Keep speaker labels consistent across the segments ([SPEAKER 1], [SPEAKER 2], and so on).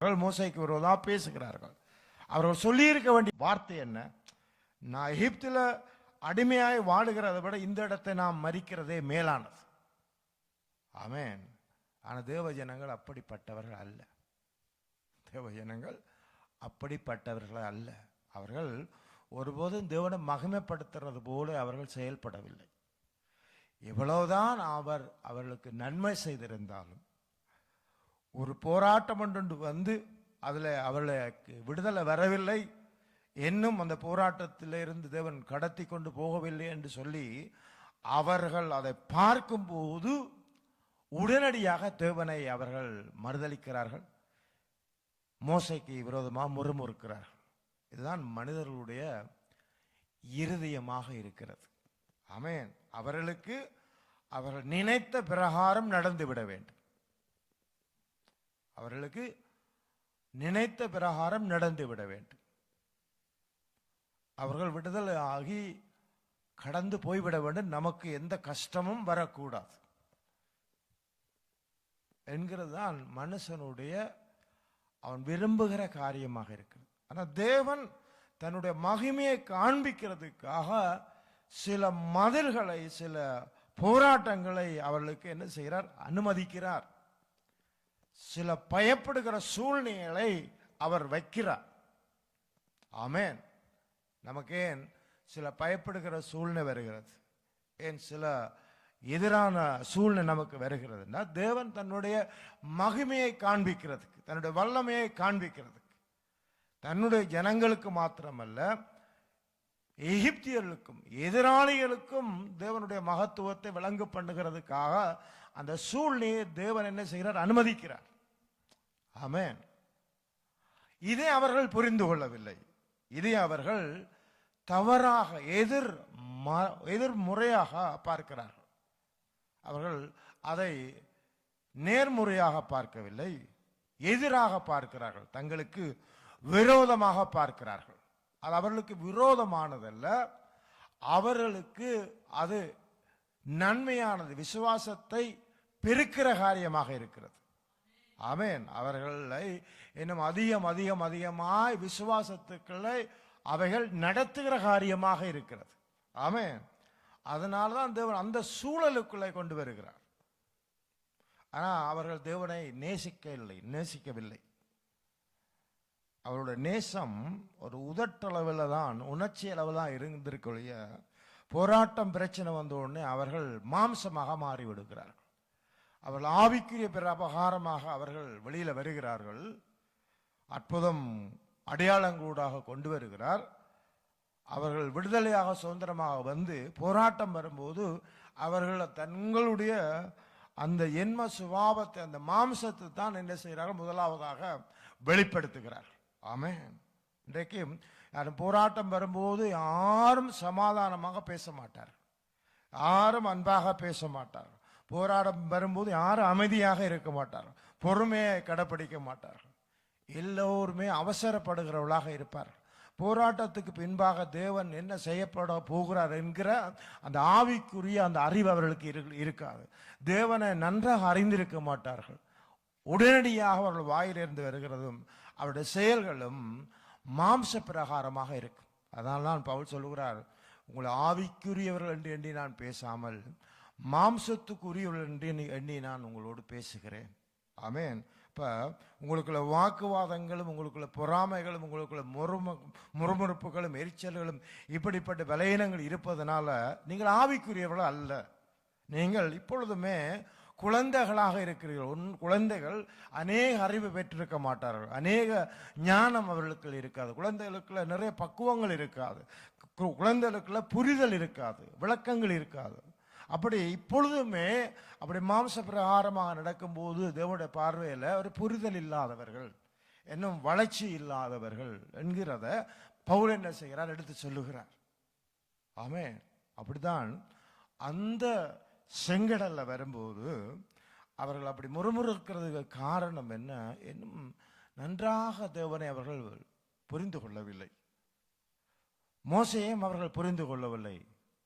[SPEAKER 1] அவர்கள் மோசைக்கு விரோதமாக பேசுகிறார்கள். அவர்கள் சொல்லியிருக்க வேண்டிய வார்த்தை என்ன? நான் எகிப்தில் அடிமையாய் வாழுகிறதை விட இந்த இடத்தை நாம் மறிக்கிறதே மேலானது. ஆமேன். ஆனால் தேவஜனங்கள் அப்படிப்பட்டவர்கள் அல்ல. தேவஜனங்கள் அப்படிப்பட்டவர்கள் அல்ல. அவர்கள் ஒருபோதும் தேவனை மகிமைப்படுத்துறது போல அவர்கள் செயல்படவில்லை. எவ்வளவுதான் அவர் அவர்களுக்கு நன்மை செய்திருந்தாலும் ஒரு போராட்டம் ஒன்று வந்து அதில் அவர்களுக்கு விடுதலை வரவில்லை. இன்னும் அந்த போராட்டத்திலிருந்து தேவன் கடத்தி கொண்டு போகவில்லை என்று சொல்லி அவர்கள் அதை பார்க்கும்போது உடனடியாக தேவனை அவர்கள் மறுதளிக்கிறார்கள். மோசைக்கு விரோதமாக முறுமுறுக்கிறார்கள். இதுதான் மனிதர்களுடைய இருதயமாக இருக்கிறது. ஆமென். அவர்களுக்கு அவர்கள் நினைத்த பிரகாரம் நடந்து விட வேண்டும். அவர்களுக்கு நினைத்த பிரகாரம் நடந்து விட வேண்டும். அவர்கள் விடுதலை ஆகி கடந்து போய்விட வேண்டும். நமக்கு எந்த கஷ்டமும் வரக்கூடாது. என்கிறது தான் மனுஷனுடைய அவன் விரும்புகிற காரியமாக இருக்கிறது. ஆனால் தேவன் தன்னுடைய மகிமையை காண்பிக்கிறதுக்காக சில மதில்களை சில போராட்டங்களை அவர்களுக்கு என்ன செய்கிறார்? அனுமதிக்கிறார். சில பயப்படுகிற சூழ்நிலை அவர் வைக்கிறார். ஆமேன். நமக்கு ஏன் சில பயப்படுகிற சூழ்நிலை வருகிறது. ஏன் சில எதிரான சூழ்நிலை நமக்கு வருகிறதுனா தேவன் தன்னுடைய மகிமையை காண்பிக்கிறதுக்கு தன்னுடைய வல்லமையை காண்பிக்கிறதுக்கு தன்னுடைய ஜனங்களுக்கு மாத்திரமல்ல எகிப்தியர்களுக்கும் எதிராளிகளுக்கும் தேவனுடைய மகத்துவத்தை விளங்கு பண்ணுகிறதுக்காக அந்த சூழ்நிலையை தேவன் என்ன செய்கிறார்? அனுமதிக்கிறார். அமேன் இதை அவர்கள் புரிந்து கொள்ளவில்லை. இதை அவர்கள் தவறாக எதிர் ம- எதிர்முறையாக பார்க்கிறார்கள். அவர்கள் அதை நேர்முறையாக பார்க்கவில்லை எதிராக பார்க்கிறார்கள். தங்களுக்கு விரோதமாக பார்க்கிறார்கள். அது அவர்களுக்கு விரோதமானதல்ல. அவர்களுக்கு அது நன்மையானது. விசுவாசத்தை பெருக்கிற காரியமாக இருக்கிறது. ஆமென். அவர்களை இன்னும் அதிகம் அதிகம் அதிகமாய் விசுவாசத்துக்களை அவைகள் நடத்துகிற காரியமாக இருக்கிறது. ஆமென். அதனால தான் தேவன் அந்த சூழலுக்குள்ளே கொண்டு வருகிறார். ஆனால் அவர்கள் தேவனை நேசிக்கவில்லை நேசிக்கவில்லை. அவருடைய நேசம் ஒரு உதட்டளவில் தான் உணர்ச்சி அளவில் தான் இருந்திருக்கொழிய போராட்டம் பிரச்சனை வந்த உடனே அவர்கள் மாம்சமாக மாறி விடுகிறார்கள் அவர்கள் ஆவிக்குரிய பிரபகாரமாக அவர்கள் வெளியில் வருகிறார்கள். அற்புதம் அடையாளங்களூடாக கொண்டு வருகிறார். அவர்கள் விடுதலையாக சுதந்திரமாக வந்து போராட்டம் வரும்போது அவர்கள் தங்களுடைய அந்த எண்ம சுபாவத்தை அந்த மாம்சத்தை தான் என்ன செய்கிறார்கள்? முதலாவதாக வெளிப்படுத்துகிறார் ஆமே இன்றைக்கு யாரும் போராட்டம் வரும்போது யாரும் சமாதானமாக பேச மாட்டார் யாரும் அன்பாக பேச மாட்டார் போராடம் வரும்போது யாரும் அமைதியாக இருக்க மாட்டார்கள். பொறுமையை கடைப்பிடிக்க மாட்டார்கள். எல்லோருமே அவசரப்படுகிறவர்களாக இருப்பார்கள். போராட்டத்துக்கு பின்பாக தேவன் என்ன செய்யப்பட போகிறார் என்கிற அந்த ஆவிக்குரிய அந்த அறிவு அவர்களுக்கு இரு- இருக்காது. தேவனை நன்றாக அறிந்திருக்க மாட்டார்கள். உடனடியாக அவர்கள் வாயிலிருந்து வருகிறதும் அவருடைய செயல்களும் மாம்ச பிரகாரமாக இருக்கும். அதனால் தான் பவுல் சொல்லுகிறார் உங்களை ஆவிக்குரியவர்கள் என்று எண்ணி நான் பேசாமல் மாம்சத்துக்குரியவர்கள் என்று எண்ணி- நான் உங்களோடு பேசுகிறேன். ஆமேன் இப்போ உங்களுக்குள்ள வாக்குவாதங்களும் உங்களுக்குள்ள பொறாமைகளும் உங்களுக்குள்ள முறுமு முறுமுறுப்புகளும் எரிச்சல்களும் இப்படிப்பட்ட விளையினங்கள் இருப்பதனால நீங்கள் ஆவிக்குரியவர்கள் அல்ல. நீங்கள் இப்பொழுதுமே குழந்தைகளாக இருக்கிறீர்கள். உன் குழந்தைகள் அநேக அறிவு பெற்றிருக்க மாட்டார்கள். அநேக ஞானம் அவர்களுக்கு இருக்காது. குழந்தைகளுக்குள்ள நிறைய பக்குவங்கள் இருக்காது. கு- குழந்தைகளுக்குள்ள புரிதல் இருக்காது. விளக்கங்கள் இருக்காது. அப்படி இப்பொழுதுமே அப்படி மாம்ச பிரகாரமாக நடக்கும்போது தேவனுடைய பார்வையில் ஒரு புரிதல் இல்லாதவர்கள் இன்னும் வளர்ச்சி இல்லாதவர்கள் என்கிறத பவுல் என்ன செய்கிறார்? எடுத்து சொல்லுகிறார். ஆமே அப்படிதான் அந்த செங்கடலில் வரும்போது அவர்கள் அப்படி முறுமுறுக்கிறதுக்கு காரணம் என்ன? இன்னும் நன்றாக தேவனை அவர்கள் புரிந்து கொள்ளவில்லை. மோசையும் அவர்கள் புரிந்து கொள்ளவில்லை.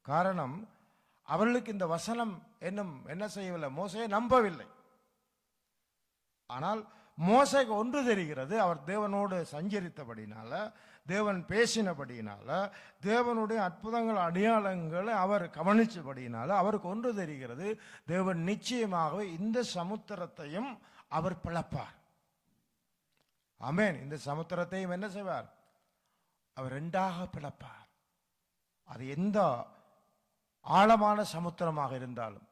[SPEAKER 1] காரணம் அவர்களுக்கு இந்த வசனம் என்னும் என்ன செய்யவில்லை? மோசையை நம்பவில்லை. ஆனால் மோசைக்கு ஒன்று தெரிகிறது. அவர் தேவனோடு சஞ்சரித்தபடினால தேவன் பேசினபடினால தேவனுடைய அற்புதங்கள் அடையாளங்களை அவர் கவனிச்சபடியினால அவருக்கு ஒன்று தெரிகிறது. தேவன் நிச்சயமாகவே இந்த சமுத்திரத்தையும் அவர் பிளப்பார். அமேன் இந்த சமுத்திரத்தையும் என்ன செய்வார்? அவர் ரெண்டாக பிளப்பார். அது எந்த ஆழமான சமுத்திரமாக இருந்தாலும்.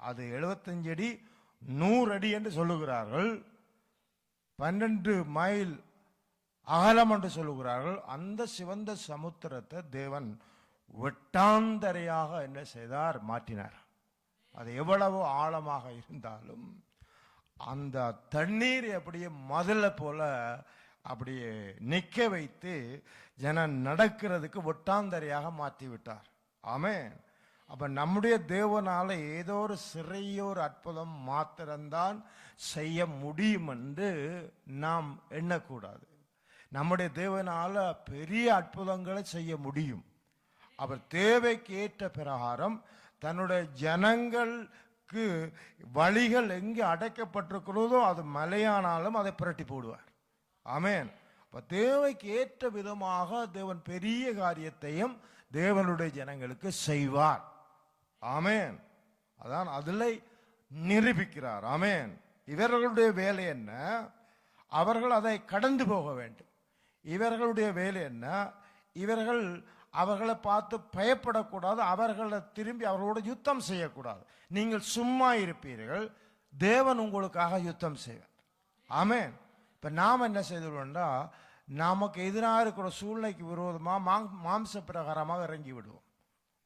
[SPEAKER 1] அது 75 அடி நூறு அடி என்று சொல்லுகிறார்கள். பன்னெண்டு மைல் அகலம் என்று சொல்லுகிறார்கள். அந்த சிவந்த சமுத்திரத்தை தேவன் வெட்டாந்தரையாக என்ன செய்தார்? மாற்றினார். அது எவ்வளவு ஆழமாக இருந்தாலும் அந்த தண்ணீர் அப்படியே முதல்ல போல அப்படியே நிக்க வைத்து ஜனம் நடக்கிறதுக்கு ஒட்டாந்தரையாக மாற்றி விட்டார். ஆமென். அப்போ நம்முடைய தேவனால் ஏதோ ஒரு சிறிய ஒரு அற்புதம் மாத்திரம்தான் செய்ய முடியும் என்று நாம் எண்ணக்கூடாது. நம்முடைய தேவனால் பெரிய அற்புதங்களை செய்ய முடியும். அவர் தேவைக்கு ஏற்ற பிரகாரம் தன்னுடைய ஜனங்களுக்கு வழிகள் எங்கே அடைக்கப்பட்டிருக்கிறதோ அது மலையானாலும் அதை புரட்டி போடுவார். ஆமேன். இப்போ தேவைக்கு ஏற்ற விதமாக தேவன் பெரிய காரியத்தையும் தேவனுடைய ஜனங்களுக்கு செய்வார். ஆமேன். அதான் அதில் நிரூபிக்கிறார். ஆமேன். இவர்களுடைய வேலை என்ன? அவர்கள் அதை கடந்து போக வேண்டும். இவர்களுடைய வேலை என்ன? இவர்கள் அவர்களை பார்த்து பயப்படக்கூடாது. அவர்களை திரும்பி அவர்களோட யுத்தம் செய்யக்கூடாது. நீங்கள் சும்மா இருப்பீர்கள். தேவன் உங்களுக்காக யுத்தம் செய்வார். ஆமேன். இப்போ நாம் என்ன செய்துள்ளோம்னா நமக்கு எதிராக இருக்கிற சூழ்நிலைக்கு விரோதமாக மாம் மாம்ச பிரகாரமாக இறங்கி விடுவோம்.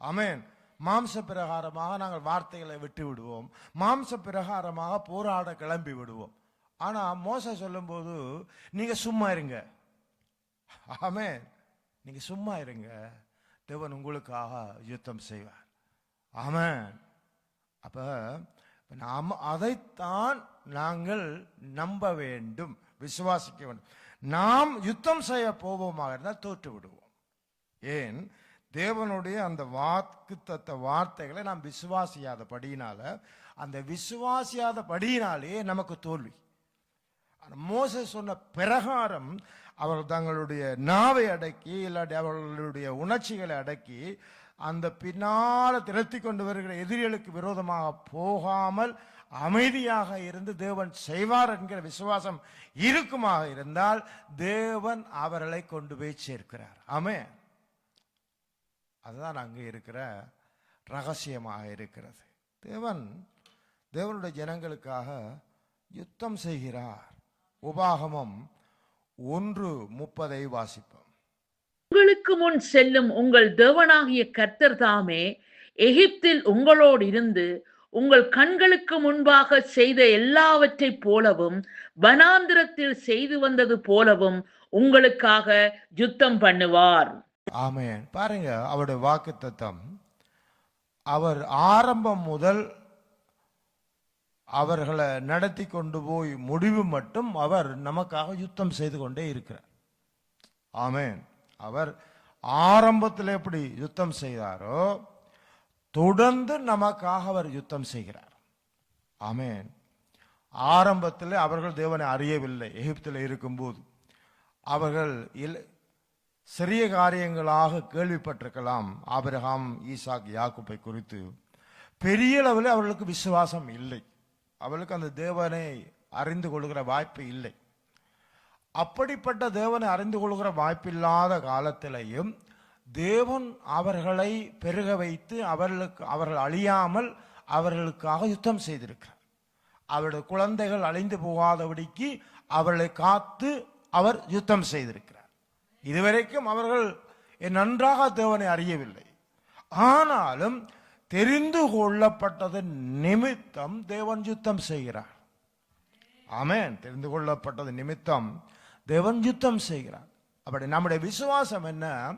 [SPEAKER 1] ஆமேன். மாம்ச பிரகாரமாக நாங்கள் வார்த்தைகளை விட்டு விடுவோம் மாம்ச பிரகாரமாக போராட கிளம்பி விடுவோம் ஆனால் மோச சொல்லும்போது நீங்கள் சும்மா இருங்க. ஆமே நீங்கள் சும்மா இருங்க. தேவன் உங்களுக்காக யுத்தம் செய்வார். ஆமென். அப்போ நாம் அதைத்தான் நாங்கள் நம்ப வேண்டும் விசுவாசிக்க வேண்டும். நாம் யுத்தம் செய்ய போவோமாக இருந்தால் தோற்று விடுவோம் ஏன்? தேவனுடைய அந்த வாக்கு தத்த வார்த்தைகளை நாம் விசுவாசியாத படியினால அந்த விசுவாசியாத படியினாலே நமக்கு தோல்வி. மோச சொன்ன பிரகாரம் அவர்கள் தங்களுடைய நாவை அடக்கி இல்லாட்டி அவர்களுடைய உணர்ச்சிகளை அடக்கி அந்த பின்னால திரத்தி கொண்டு வருகிற எதிரிகளுக்கு விரோதமாக போகாமல் அமைதியாக இருந்து தேவன் செய்வார் என்கிற விசுவாசம் இருக்குமாக இருந்தால் தேவன் அவர்களை கொண்டு போய் சேர்க்கிறார். ஆமே அதுதான் அங்கே இருக்கிற ரகசியமாக இருக்கிறது. தேவன் தேவனுடைய ஜனங்களுக்காக யுத்தம் செய்கிறார். உபாகமம் ஒன்று முப்பதை வாசிப்போம்.
[SPEAKER 2] உங்களுக்கு முன் செல்லும் உங்கள் தேவனாகிய கர்த்தர் தாமே எகிப்தில் உங்களோடு இருந்து உங்கள் கண்களுக்கு முன்பாக செய்த எல்லாவற்றைப் போலவும் வனாந்திரத்தில் செய்து வந்தது போலவும் உங்களுக்காக யுத்தம் பண்ணுவார்.
[SPEAKER 1] ஆமையன் பாருங்க அவருடைய வாக்கு அவர் ஆரம்பம் முதல் அவர்களை நடத்தி கொண்டு போய் முடிவு மட்டும் அவர் நமக்காக யுத்தம் செய்து கொண்டே இருக்கிறார். ஆமேன். அவர் ஆரம்பத்தில் எப்படி யுத்தம் செய்தாரோ தொடர்ந்து நமக்காக அவர் யுத்தம் செய்கிறார். ஆமேன். ஆரம்பத்தில் அவர்கள் தேவனை அறியவில்லை. எகிப்தில் இருக்கும்போது. அவர்கள் சிறிய காரியங்களாக கேள்விப்பட்டிருக்கலாம். ஆபிரகாம் ஈசாக் யாக்குப்பை குறித்து. பெரிய அளவில் அவர்களுக்கு விசுவாசம் இல்லை. அவர்களுக்கு அந்த தேவனை அறிந்து கொள்கிற வாய்ப்பு இல்லை. அப்படிப்பட்ட தேவனை அறிந்து கொள்கிற வாய்ப்பில்லாத காலத்திலையும் தேவன் அவர்களை பெருக வைத்து அவர்களுக்கு அவர்கள் அழியாமல் அவர்களுக்காக யுத்தம் செய்திருக்கிறார். அவருடைய குழந்தைகள் அழிந்து போகாதபடிக்கு அவர்களை காத்து அவர் யுத்தம் செய்திருக்கிறார். இதுவரைக்கும் அவர்கள் நன்றாக தேவனை அறியவில்லை. ஆனாலும் தெரிந்து கொள்ளப்பட்டது நிமித்தம் தேவன் யுத்தம் செய்கிறார். ஆமேன். தெரிந்து கொள்ளப்பட்டது நிமித்தம் தேவன் யுத்தம் செய்கிறார். அப்படி நம்முடைய விசுவாசம் என்ன?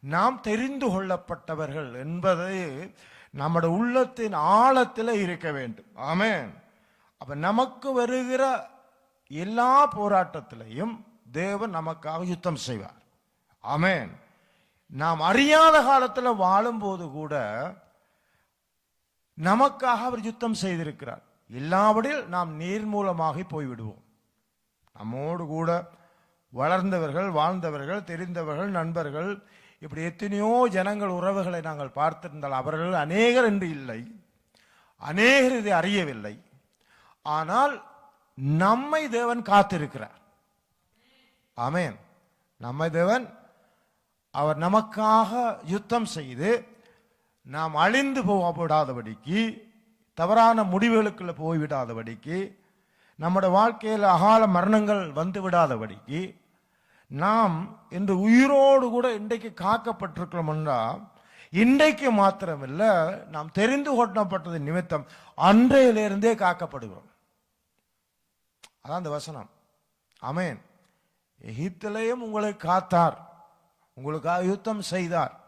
[SPEAKER 1] நாம் தெரிந்து கொள்ளப்பட்டவர்கள் என்பதை நம்முடைய உள்ளத்தின் ஆழத்தில் இருக்க வேண்டும். ஆமேன். அப்ப நமக்கு வருகிற எல்லா போராட்டத்திலையும் தேவன் நமக்காக யுத்தம் செய்வார். அமேன் நாம் அறியாத காலத்தில் வாழும்போது கூட நமக்காக அவர் யுத்தம் செய்திருக்கிறார். இல்லாவிடில் நாம் நீர் மூலமாகி போய்விடுவோம். நம்மோடு கூட வளர்ந்தவர்கள் வாழ்ந்தவர்கள் தெரிந்தவர்கள் நண்பர்கள் இப்படி எத்தனையோ ஜனங்கள் உறவுகளை நாங்கள் பார்த்திருந்தால் அவர்கள் அநேகர் என்று இல்லை. அநேகர் இதை அறியவில்லை. ஆனால் நம்மை தேவன் காத்திருக்கிறார். ஆமேன். நம்மை தேவன் அவர் நமக்காக யுத்தம் செய்து நாம் அழிந்து போகப்படாதபடிக்கு தவறான முடிவுகளுக்குள்ள போய்விடாதபடிக்கு நம்முடைய வாழ்க்கையில் அகால மரணங்கள் வந்து விடாதபடிக்கு நாம் இந்த உயிரோடு கூட இன்றைக்கு காக்கப்பட்டிருக்கிறோம் என்றால் இன்றைக்கு மாத்திரமில்லை நாம் தெரிந்து கொள்ளப்பட்டது நிமித்தம் அன்றையிலிருந்தே காக்கப்படுகிறோம். அதான் அந்த வசனம். அமேன். எகிப்திலையும் உங்களை காத்தார். உங்களுக்காக யுத்தம் செய்தார்.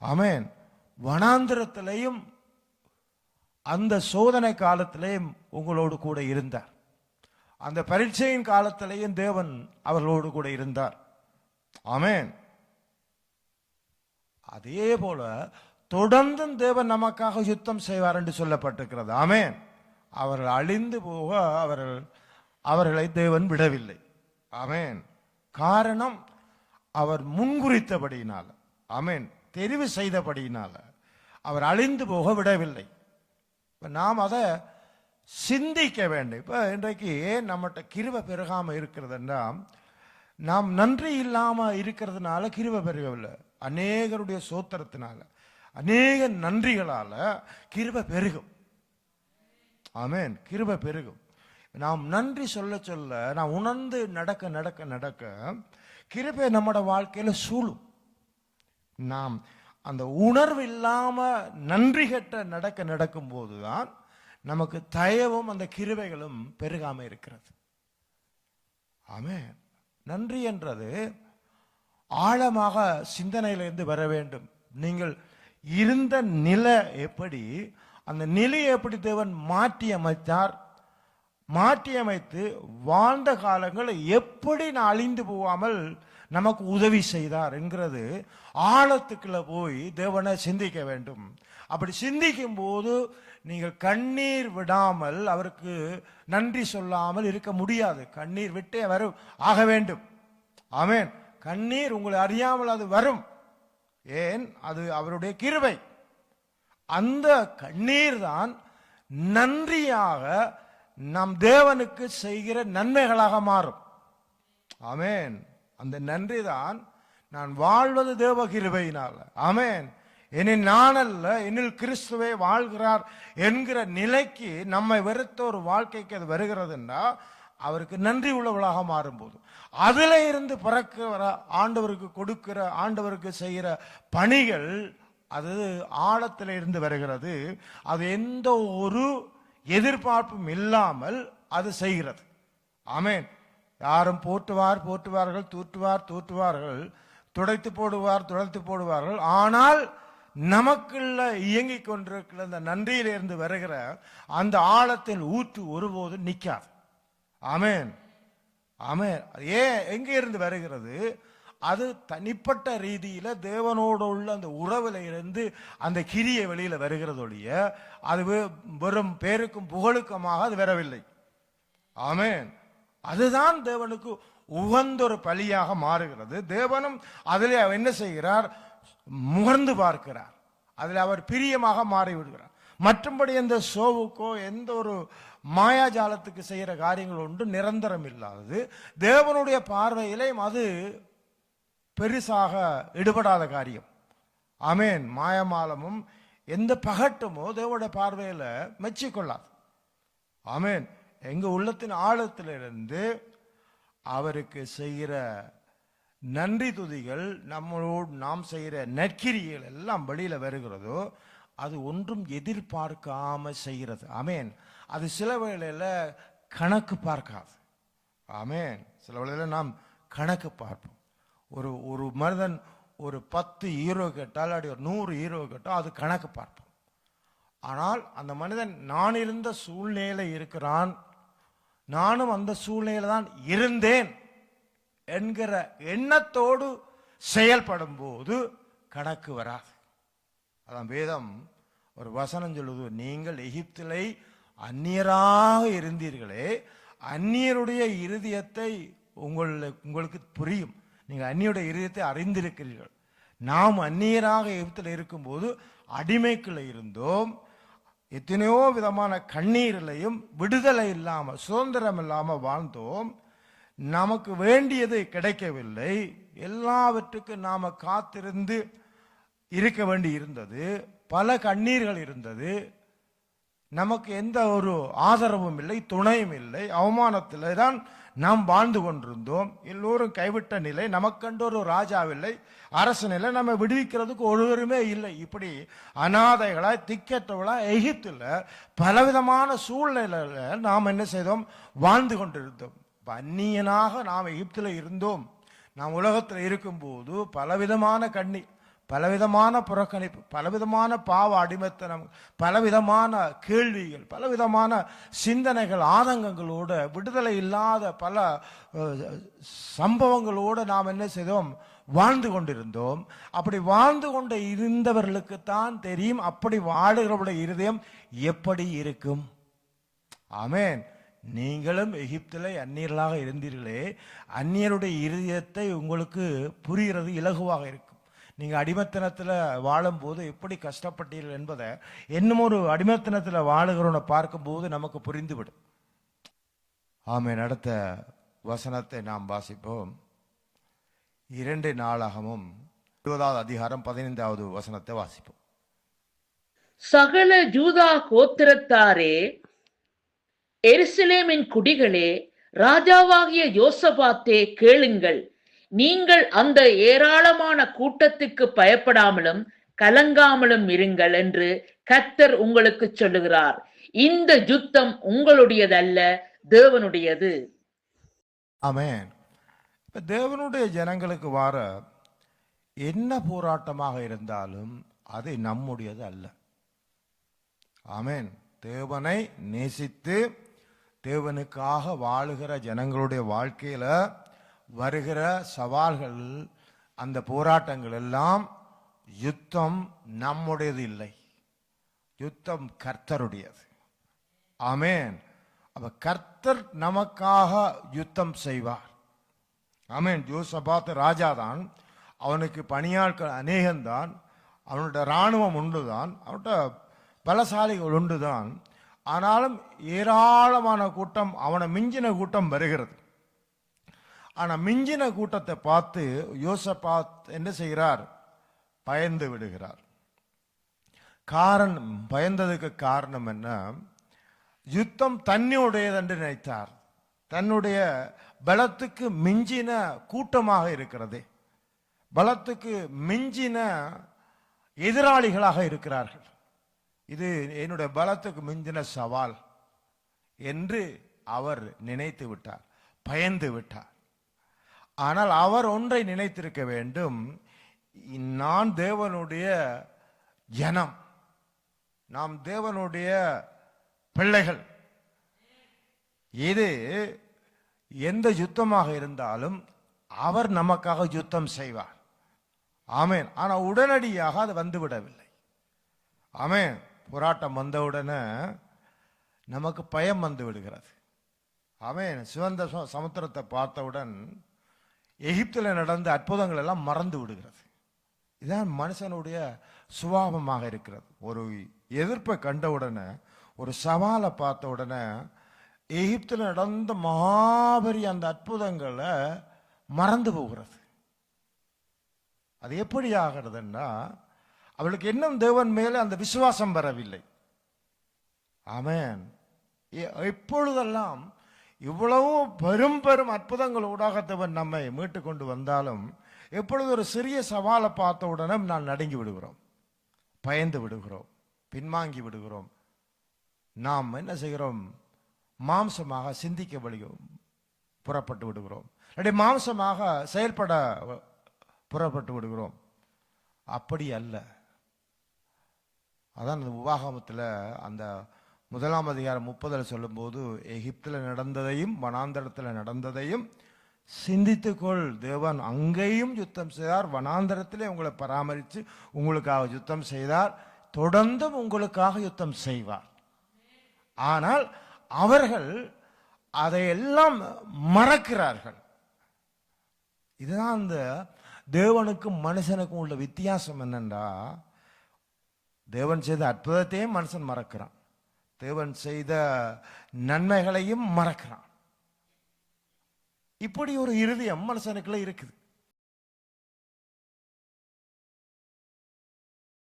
[SPEAKER 1] அமேன் வனாந்திரத்திலையும் அந்த சோதனை காலத்திலையும் உங்களோடு கூட இருந்தார். அந்த பரீட்சையின் காலத்திலையும் தேவன் அவர்களோடு கூட இருந்தார். அமேன் அதே போல தொடர்ந்தும் தேவன் நமக்காக யுத்தம் செய்வார் என்று சொல்லப்பட்டிருக்கிறது. அமேன் அவர்கள் அழிந்து போக அவர்கள் அவர்களை தேவன் விடவில்லை. ஆமென். காரணம் அவர் முன்குறித்தபடியினால் அமேன் தெரிவு செய்தபடியினால் அவர் அழிந்து போக விடவில்லை. இப்போ நாம் அதை சிந்திக்க வேண்டும். இப்போ இன்றைக்கு ஏன் நம்மகிட்ட கிருபை பெருகாமல் இருக்கிறதுன்னா நாம் நன்றி இல்லாமல் இருக்கிறதுனால கிருபை பெருகவில்லை. அநேகருடைய சோத்திரத்தினால அநேக நன்றிகளால் கிருபை பெருகும். ஆமேன் கிருபை பெருகும். நாம் நன்றி சொல்ல சொல்ல நாம் உணர்ந்து நடக்க நடக்க நடக்க கிருபை நம்மளோட வாழ்க்கையில் சூழும். நாம் அந்த உணர்வு இல்லாமல் நன்றி கட்ட நடக்க நடக்கும்போது தான் நமக்கு தயவும் அந்த கிருபைகளும் பெருகாமல் இருக்கிறது. ஆமே நன்றி என்றது ஆழமாக சிந்தனையிலிருந்து வர வேண்டும். நீங்கள் இருந்த நிலை எப்படி அந்த நிலையை எப்படி தேவன் மாற்றி அமைத்தார் மாற்றியமைத்து வாழ்ந்த காலங்கள் எப்படி நான் அழிந்து போகாமல் நமக்கு உதவி செய்தார் என்கிறது ஆழத்துக்குள்ள போய் தேவனை சிந்திக்க வேண்டும். அப்படி சிந்திக்கும் போது நீங்கள் கண்ணீர் விடாமல் அவருக்கு நன்றி சொல்லாமல் இருக்க முடியாது. கண்ணீர் விட்டே வரும் ஆக வேண்டும். ஆமேன். கண்ணீர் உங்களை அறியாமல் அது வரும். ஏன்? அது அவருடைய கிருபை. அந்த கண்ணீர் தான் நன்றியாக நம் தேவனுக்கு செய்கிற நன்மைகளாக மாறும். அமேன் அந்த நன்றி தான் நான் வாழ்வது தேவ கிருபையினால் ஆமென். எனில் நான் அல்ல எனில் கிறிஸ்துவே வாழ்கிறார் என்கிற நிலைக்கு நம்மை வெறுத்த ஒரு வாழ்க்கைக்கு அது வருகிறதுன்னா அவருக்கு நன்றி உள்ளவளாக மாறும்போது. அதில் இருந்து பிறக்கிற ஆண்டவருக்கு கொடுக்கிற ஆண்டவருக்கு செய்கிற பணிகள் அது ஆழத்தில் இருந்து வருகிறது. அது எந்த ஒரு எதிர்பார்ப்பும் இல்லாமல் அது செய்கிறது. ஆமேன். யாரும் போற்றுவார் போட்டுவார்கள் தூற்றுவார் தூற்றுவார்கள் துடைத்து போடுவார் துடைத்து போடுவார்கள். ஆனால் நமக்குள்ள இயங்கிக் கொண்டிருக்கிற அந்த நன்றியிலிருந்து வருகிற அந்த ஆழத்தில் ஊற்று ஒருபோதும் நிற்காது. ஆமேன். ஆமென். ஏன் எங்கே இருந்து வருகிறது? அது தனிப்பட்ட ரீதியில் தேவனோடு உள்ள அந்த உறவில் இருந்து அந்த கிரியை வெளியில் வருகிறதொழிய அது வெறும் பேருக்கும் புகழுக்கமாக அது வரவில்லை. ஆமேன். அதுதான் தேவனுக்கு உகந்த ஒரு பலியாக மாறுகிறது. தேவனும் அதில் அவர் என்ன செய்கிறார்? முகர்ந்து பார்க்கிறார். அதில் அவர் பிரியமாக மாறி விடுகிறார் மற்றும்படி எந்த சோவுக்கோ எந்த ஒரு மாயாஜாலத்துக்கு செய்கிற காரியங்கள் ஒன்று நிரந்தரம் இல்லாதது. தேவனுடைய பார்வையிலேயும் அது பெருசாக ஈடுபடாத காரியம். அமேன் மாயமாலமும் எந்த பகட்டுமோ தேவோட பார்வையில் மெச்சிக்கொள்ளாது. ஆமென். எங்கள் உள்ளத்தின் ஆழத்திலிருந்து அவருக்கு செய்கிற நன்றி துதிகள் நம்மளோடு நாம் செய்கிற நற்கிரிகள் எல்லாம் வெளியில் வருகிறதோ அது ஒன்றும் எதிர்பார்க்காம செய்கிறது. அமேன் அது சில வேளையில் கணக்கு பார்க்காது. அமேன் சில வேளையில் நாம் கணக்கு பார்ப்போம். ஒரு ஒரு மனிதன் ஒரு பத்து ஹீரோ கேட்டால் அப்படி ஒரு நூறு ஹீரோ கேட்டால் அது கணக்கு பார்ப்போம் ஆனால் அந்த மனிதன் நான் இருந்த சூழ்நிலையில் இருக்கிறான். நானும் அந்த சூழ்நிலையில் தான் இருந்தேன் என்கிற எண்ணத்தோடு செயல்படும் போது கணக்கு வராது. அதான் வேதம் ஒரு வசனம் சொல்லுது நீங்கள் எகிப்திலே அந்நியராக இருந்தீர்களே அந்நியருடைய இருதயத்தை உங்களுக்கு உங்களுக்கு புரியும். நீங்கள் அந்நியுடைய இருதயத்தை அறிந்திருக்கிறீர்கள். நாம் அந்நியராக எகிப்தில் இருக்கும்போது அடிமைக்குள்ள இருந்தோம். எத்தனையோ விதமான கண்ணீரிலையும் விடுதலை இல்லாமல் சுதந்திரம் இல்லாமல் வாழ்ந்தோம். நமக்கு வேண்டியது கிடைக்கவில்லை. எல்லாவற்றுக்கும் நாம் காத்திருந்து இருக்க வேண்டி இருந்தது. பல கண்ணீர்கள் இருந்தது. நமக்கு எந்த ஒரு ஆதரவும் இல்லை துணையும் இல்லை. அவமானத்தில் தான் நாம் வாழ்ந்து கொண்டிருந்தோம். எல்லோரும் கைவிட்ட நிலை நமக்கென்று ஒரு ராஜாவில்லை. அரசு நிலை நம்ம விடுவிக்கிறதுக்கு ஒருவருமே இல்லை. இப்படி அனாதைகளாய் திக்கற்றவளாய் எகிப்தில் பலவிதமான சூழ்நிலையில நாம் என்ன செய்தோம்? வாழ்ந்து கொண்டிருந்தோம். அந்நியனாக நாம் எகிப்தில் இருந்தோம். நாம் உலகத்தில் இருக்கும்போது பலவிதமான கண்ணி பலவிதமான புறக்கணிப்பு பலவிதமான பாவ அடிமைத்தனம் பலவிதமான கேள்விகள் பலவிதமான சிந்தனைகள் ஆதங்கங்களோடு விடுதலை இல்லாத பல சம்பவங்களோடு நாம் என்ன செய்தோம்? வாழ்ந்து கொண்டிருந்தோம். அப்படி வாழ்ந்து கொண்டு இருந்தவர்களுக்குத்தான் தெரியும் அப்படி வாழுகிறவருடைய இருதயம் எப்படி இருக்கும். ஆமேன். நீங்களும் எகிப்திலே அந்நியர்களாக இருந்தீர்களே. அந்நியருடைய இருதயத்தை உங்களுக்கு புரிகிறது இலகுவாக இருக்கும் நீங்கள் அடிமத்தனத்தில் வாழும்போது எப்படி கஷ்டப்பட்டீர்கள் என்பதை இன்னும் ஒரு அடிமத்தனத்தில் வாழுகிறவனை பார்க்கும்போது நமக்கு புரிந்துவிடும். ஆமை நடத்த வசனத்தை நாம் வாசிப்போம். இரண்டு நாளாகமும் இருபதாவது அதிகாரம் பதினைந்தாவது வசனத்தை வாசிப்போம்.
[SPEAKER 2] சகல ஜூதா கோத்திரத்தாரே எருசலேமின் குடிகளே ராஜாவாகிய யோசபாத்தே கேளுங்கள். நீங்கள் அந்த ஏராளமான கூட்டத்துக்கு பயப்படாமலும் கலங்காமலும் இருங்கள் என்று கர்த்தர் உங்களுக்கு சொல்லுகிறார். இந்த யுத்தம் உங்களுடையதல்ல தேவனுடையது.
[SPEAKER 1] ஆமென். இப்ப தேவனுடைய ஜனங்களுக்கு வார என்ன போராட்டமாக இருந்தாலும் அது நம்முடையது அல்ல. அமேன் தேவனை நேசித்து தேவனுக்காக வாழுகிற ஜனங்களுடைய வாழ்க்கையில வருகிற சவால்கள் அந்த போராட்டங்கள் எல்லாம் யுத்தம் நம்முடையது இல்லை. யுத்தம் கர்த்தருடையது. ஆமென். அப்ப கர்த்தர் நமக்காக யுத்தம் செய்வார். ஆமேன். ஜோசபாத் ராஜாதான். அவனுக்கு பணியாட்கள் அநேகம்தான் அவனோட இராணுவம் உண்டுதான். அவன்கிட்ட பலசாலிகள் உண்டுதான். ஆனாலும் ஏராளமான கூட்டம் அவனை மிஞ்சின கூட்டம் வருகிறது. ஆனா மிஞ்சின கூட்டத்தை பார்த்து யோசபாத் என்ன செய்கிறார்? பயந்து விடுகிறார். காரணம் பயந்ததுக்கு காரணம் என்ன? யுத்தம் தன்னுடையது என்று நினைத்தார். தன்னுடைய பலத்துக்கு மிஞ்சின கூட்டமாக இருக்கிறது. பலத்துக்கு மிஞ்சின எதிராளிகளாக இருக்கிறார்கள். இது என்னுடைய பலத்துக்கு மிஞ்சின சவால் என்று அவர் நினைத்து விட்டார் பயந்து விட்டார். ஆனால் அவர் ஒன்றை நினைத்திருக்க வேண்டும். நான் தேவனுடைய ஜனம். நாம் தேவனுடைய பிள்ளைகள். இது எந்த யுத்தமாக இருந்தாலும் அவர் நமக்காக யுத்தம் செய்வார். ஆமேன். ஆனால் உடனடியாக அது வந்துவிடவில்லை. ஆமென். போராட்டம் வந்தவுடனே நமக்கு பயம் வந்து விடுகிறது. ஆமென். சிவந்த சமுத்திரத்தை பார்த்தவுடன் எகிப்தில் நடந்த அற்புதங்கள் எல்லாம் மறந்து விடுகிறது. இதுதான் மனுஷனுடைய சுபாவமாக இருக்கிறது. ஒரு எதிர்ப்பை கண்ட உடனே ஒரு சவாலை பார்த்த உடனே எகிப்தில் நடந்த மகாபெரிய அந்த அற்புதங்களை மறந்து போகிறது. அது எப்படி ஆகிறதுன்னா அவளுக்கு இன்னும் தேவன் மேலே அந்த விசுவாசம் வரவில்லை. ஆமேன். எப்பொழுதெல்லாம் இவ்வளவு பெரும் பெரும் அற்புதங்கள் ஊடாகத்தவன் நம்மை மீட்டு கொண்டு வந்தாலும் எப்பொழுது ஒரு சிறிய சவாலை பார்த்த உடனே நான் நடுங்கி விடுகிறோம். பயந்து விடுகிறோம். பின்வாங்கி விடுகிறோம். நாம் என்ன செய்கிறோம்? மாம்சமாக சிந்திக்க வழியும். புறப்பட்டு விடுகிறோம். அப்படி மாம்சமாக செயல்பட புறப்பட்டு விடுகிறோம். அப்படி அல்ல. அதான் அந்த உபாகமத்தில் அந்த முதலாம் அதிகாரம் முப்பதில் சொல்லும்போது எகிப்தில் நடந்ததையும் வனாந்தரத்தில் நடந்ததையும் சிந்தித்துக்கொள். தேவன் அங்கேயும் யுத்தம் செய்தார் வனாந்தரத்திலே உங்களை பராமரித்து உங்களுக்காக யுத்தம் செய்தார். தொடர்ந்தும் உங்களுக்காக யுத்தம் செய்வார். ஆனால் அவர்கள் அதையெல்லாம் மறக்கிறார்கள். இதுதான் அந்த தேவனுக்கும் மனுஷனுக்கும் உள்ள வித்தியாசம் என்னென்றா தேவன் செய்த அற்புதத்தையும் மனுஷன் மறக்கிறான். தேவன் செய்த நன்மைகளையும் மறக்கிறான். இப்படி ஒரு இறுதி மனுஷனுக்குள்ள இருக்குது.